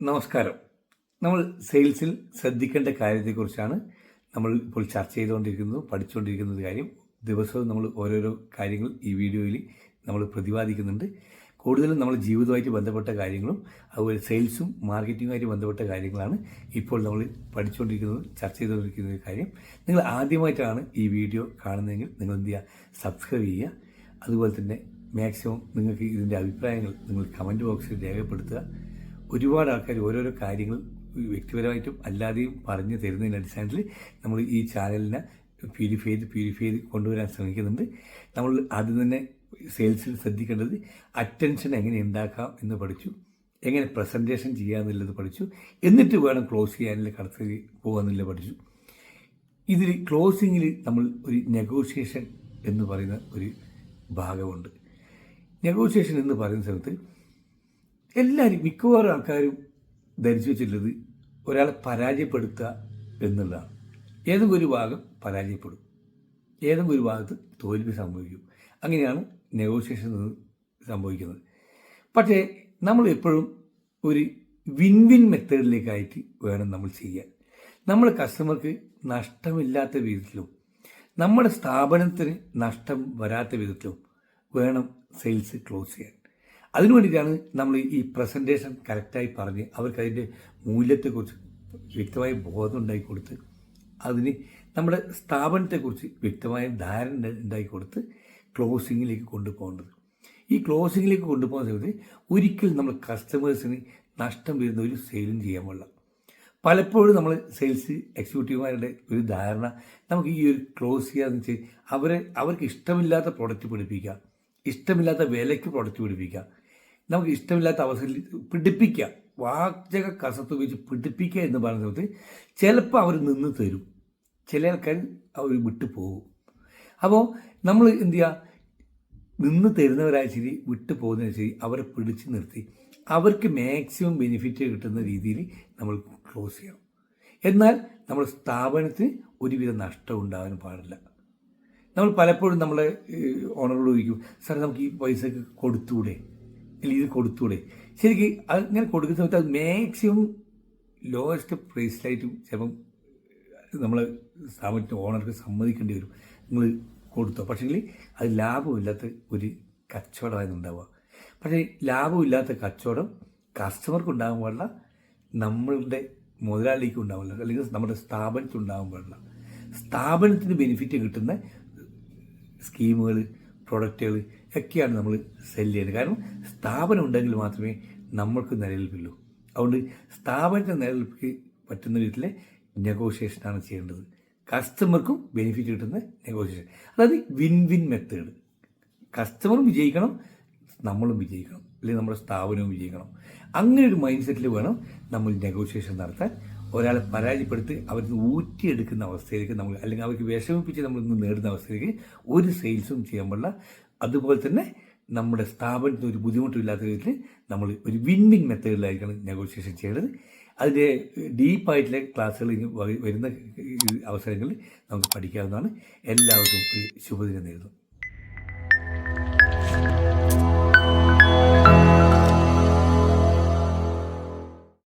നമസ്കാരം. നമ്മൾ സെയിൽസിൽ ശ്രദ്ധിക്കേണ്ട കാര്യത്തെക്കുറിച്ചാണ് നമ്മൾ ഇപ്പോൾ ചർച്ച ചെയ്തുകൊണ്ടിരിക്കുന്നത് പഠിച്ചുകൊണ്ടിരിക്കുന്നത് കാര്യം. ദിവസവും നമ്മൾ ഓരോരോ കാര്യങ്ങൾ ഈ വീഡിയോയിൽ നമ്മൾ പ്രതിപാദിക്കുന്നുണ്ട്. കൂടുതലും നമ്മൾ ജീവിതവുമായിട്ട് ബന്ധപ്പെട്ട കാര്യങ്ങളും അതുപോലെ സെയിൽസും മാർക്കറ്റിങ്ങുമായിട്ട് ബന്ധപ്പെട്ട കാര്യങ്ങളാണ് ഇപ്പോൾ നമ്മൾ പഠിച്ചുകൊണ്ടിരിക്കുന്നത് ചർച്ച ചെയ്തുകൊണ്ടിരിക്കുന്ന കാര്യം. നിങ്ങൾ ആദ്യമായിട്ടാണ് ഈ വീഡിയോ കാണുന്നതെങ്കിൽ നിങ്ങൾ എന്ത് ചെയ്യുക? സബ്സ്ക്രൈബ് ചെയ്യുക. അതുപോലെ തന്നെ മാക്സിമം നിങ്ങൾക്ക് ഇതിന്റെ അഭിപ്രായങ്ങൾ നിങ്ങൾ കമന്റ് ബോക്സിൽ രേഖപ്പെടുത്തുക. ഒരുപാട് ആൾക്കാർ ഓരോരോ കാര്യങ്ങൾ വ്യക്തിപരമായിട്ടും അല്ലാതെയും പറഞ്ഞു തരുന്നതിന്റെ അടിസ്ഥാനത്തിൽ നമ്മൾ ഈ ചാനലിനെ പ്യൂരിഫൈ ചെയ്ത് പ്യൂരിഫൈ ചെയ്ത് കൊണ്ടുവരാൻ ശ്രമിക്കുന്നുണ്ട്. നമ്മൾ ആദ്യം തന്നെ സെയിൽസിൽ ശ്രദ്ധിക്കേണ്ടത് അറ്റൻഷൻ എങ്ങനെ ഉണ്ടാക്കാം എന്ന് പഠിച്ചു. എങ്ങനെ പ്രസന്റേഷൻ ചെയ്യാമെന്നുള്ളത് പഠിച്ചു. എന്നിട്ട് വേണം ക്ലോസ് ചെയ്യാനുള്ള കടത്തിൽ പോകാമെന്നുള്ളത് പഠിച്ചു. ഇതിൽ ക്ലോസിങ്ങിൽ നമ്മൾ ഒരു നെഗോഷിയേഷൻ എന്ന് പറയുന്ന ഒരു ഭാഗമുണ്ട്. നെഗോഷിയേഷൻ എന്ന് പറയുന്ന സമയത്ത് എല്ലാവരും മിക്കവാറും ആൾക്കാരും ധരിച്ചു വെച്ചിട്ടുള്ളത് ഒരാളെ പരാജയപ്പെടുത്തുക എന്നുള്ളതാണ്. ഏതെങ്കിലും ഒരു ഭാഗം പരാജയപ്പെടും. ഏതെങ്കിലും ഒരു ഭാഗത്ത് തോൽവി സംഭവിക്കും. അങ്ങനെയാണ് നെഗോഷിയേഷൻ സംഭവിക്കുന്നത്. പക്ഷേ നമ്മൾ എപ്പോഴും ഒരു വിൻ വിൻ മെത്തേഡിലേക്കായിട്ട് വേണം നമ്മൾ ചെയ്യാൻ. നമ്മൾ കസ്റ്റമർക്ക് നഷ്ടമില്ലാത്ത വിധത്തിലും നമ്മുടെ സ്ഥാപനത്തിന് നഷ്ടം വരാത്ത വിധത്തിലും വേണം സെയിൽസ് ക്ലോസ് ചെയ്യാൻ. അതിനു വേണ്ടിയിട്ടാണ് നമ്മൾ ഈ പ്രസന്റേഷൻ കറക്റ്റായി പറഞ്ഞ് അവർക്ക് അതിന്റെ മൂല്യത്തെക്കുറിച്ച് വ്യക്തമായ ബോധം ഉണ്ടാക്കി കൊടുത്ത് അതിന് നമ്മുടെ സ്ഥാപനത്തെക്കുറിച്ച് വ്യക്തമായ ധാരണ ഉണ്ടാക്കി കൊടുത്ത് ക്ലോസിങ്ങിലേക്ക് കൊണ്ടുപോകേണ്ടത്. ഈ ക്ലോസിങ്ങിലേക്ക് കൊണ്ടുപോകുന്ന സമയത്ത് ഒരിക്കലും നമ്മൾ കസ്റ്റമേഴ്സിന് നഷ്ടം വരുന്ന ഒരു സെയിലും ചെയ്യാൻ പാടില്ല. പലപ്പോഴും നമ്മൾ സെയിൽസ് എക്സിക്യൂട്ടീവുമാരുടെ ഒരു ധാരണ നമുക്ക് ഈ ഒരു ക്ലോസ് ചെയ്യാന്ന് വെച്ചാൽ അവരെ അവർക്ക് ഇഷ്ടമില്ലാത്ത പ്രൊഡക്റ്റ് പിടിപ്പിക്കുക ഇഷ്ടമില്ലാത്ത വിലയ്ക്ക് പ്രൊഡക്റ്റ് പിടിപ്പിക്കുക നമുക്ക് ഇഷ്ടമില്ലാത്ത അവസരത്തിൽ പിടിപ്പിക്കുക. വാചക കസത്ത് ഉപയോഗിച്ച് പിടിപ്പിക്കുക എന്ന് പറയുന്ന സമയത്ത് ചിലപ്പോൾ അവർ നിന്ന് തരും. ചില ആൾക്കാർ അവർ വിട്ടു പോകും. അപ്പോൾ നമ്മൾ എന്ത് ചെയ്യുക? നിന്ന് തരുന്നവരായ ശരി വിട്ടു പോകുന്നതിന് ശരി അവരെ പിടിച്ചു നിർത്തി. അവർക്ക് മാക്സിമം ബെനിഫിറ്റ് കിട്ടുന്ന രീതിയിൽ നമ്മൾ ക്ലോസ് ചെയ്യണം. എന്നാൽ നമ്മൾ സ്ഥാപനത്തിന് ഒരുവിധ നഷ്ടം ഉണ്ടാകാൻ പാടില്ല. നമ്മൾ പലപ്പോഴും നമ്മളെ ഓണറോട് ചോദിക്കും സാർ നമുക്ക് ഈ പൈസ അല്ലെങ്കിൽ ഇത് കൊടുത്തൂടെ. ശരിക്ക് അങ്ങനെ കൊടുക്കുന്ന സമയത്ത് അത് മാക്സിമം ലോവസ്റ്റ് പ്രൈസിലായിട്ടും ചിലപ്പം നമ്മൾ സ്ഥാപനത്തിന് ഓണർക്ക് സമ്മതിക്കേണ്ടി വരും. നിങ്ങൾ കൊടുത്തോ. പക്ഷേങ്കിൽ അത് ലാഭമില്ലാത്ത ഒരു കച്ചവടമായിരുന്നു ഉണ്ടാവുക. പക്ഷേ ലാഭമില്ലാത്ത കച്ചവടം കസ്റ്റമർക്ക് ഉണ്ടാകാൻ പാടില്ല നമ്മളുടെ മുതലാളിക്ക് ഉണ്ടാവില്ല അല്ലെങ്കിൽ നമ്മുടെ സ്ഥാപനത്തിന് പാടില്ല. സ്ഥാപനത്തിന് ബെനിഫിറ്റ് കിട്ടുന്ന സ്കീമുകൾ പ്രൊഡക്റ്റുകൾ ഒക്കെയാണ് നമ്മൾ സെൽ ചെയ്യുന്നത്. കാരണം സ്ഥാപനം ഉണ്ടെങ്കിൽ മാത്രമേ നമ്മൾക്ക് നിലനിൽപ്പുള്ളൂ അതുകൊണ്ട് സ്ഥാപനത്തെ നിലനിൽപ്പ് പറ്റുന്ന വിധത്തിലെ നെഗോഷിയേഷനാണ് ചെയ്യേണ്ടത്. കസ്റ്റമർക്കും ബെനിഫിറ്റ് കിട്ടുന്ന നെഗോഷിയേഷൻ അതായത് വിൻ വിൻ മെത്തേഡ് കസ്റ്റമറും വിജയിക്കണം നമ്മളും വിജയിക്കണം. അല്ലെങ്കിൽ നമ്മുടെ സ്ഥാപനവും വിജയിക്കണം. അങ്ങനെ ഒരു മൈൻഡ് സെറ്റിൽ വേണം നമ്മൾ നെഗോഷിയേഷൻ നടത്താൻ. ഒരാളെ പരാജയപ്പെടുത്തി അവർക്ക് ഊറ്റിയെടുക്കുന്ന അവസ്ഥയിലേക്ക് നമ്മൾ അല്ലെങ്കിൽ അവർക്ക് വിഷമിപ്പിച്ച് നമ്മൾ ഇന്ന് നേടുന്ന അവസ്ഥയിലേക്ക് ഒരു സെയിൽസും ചെയ്യാൻ പാടില്ല. അതുപോലെ തന്നെ നമ്മുടെ സ്ഥാപനത്തിന് ഒരു ബുദ്ധിമുട്ടില്ലാത്ത വിധത്തിൽ നമ്മൾ ഒരു വിൻ വിൻ മെത്തേഡിലായിരിക്കണം നെഗോഷിയേഷൻ ചെയ്യേണ്ടത്. അതിന്റെ ഡീപ്പായിട്ടുള്ള ക്ലാസ്സുകൾ വരുന്ന അവസരങ്ങളിൽ നമുക്ക് പഠിക്കാവുന്നതാണ്. എല്ലാവർക്കും ഒരു ശുഭദിനം നേരുന്നു.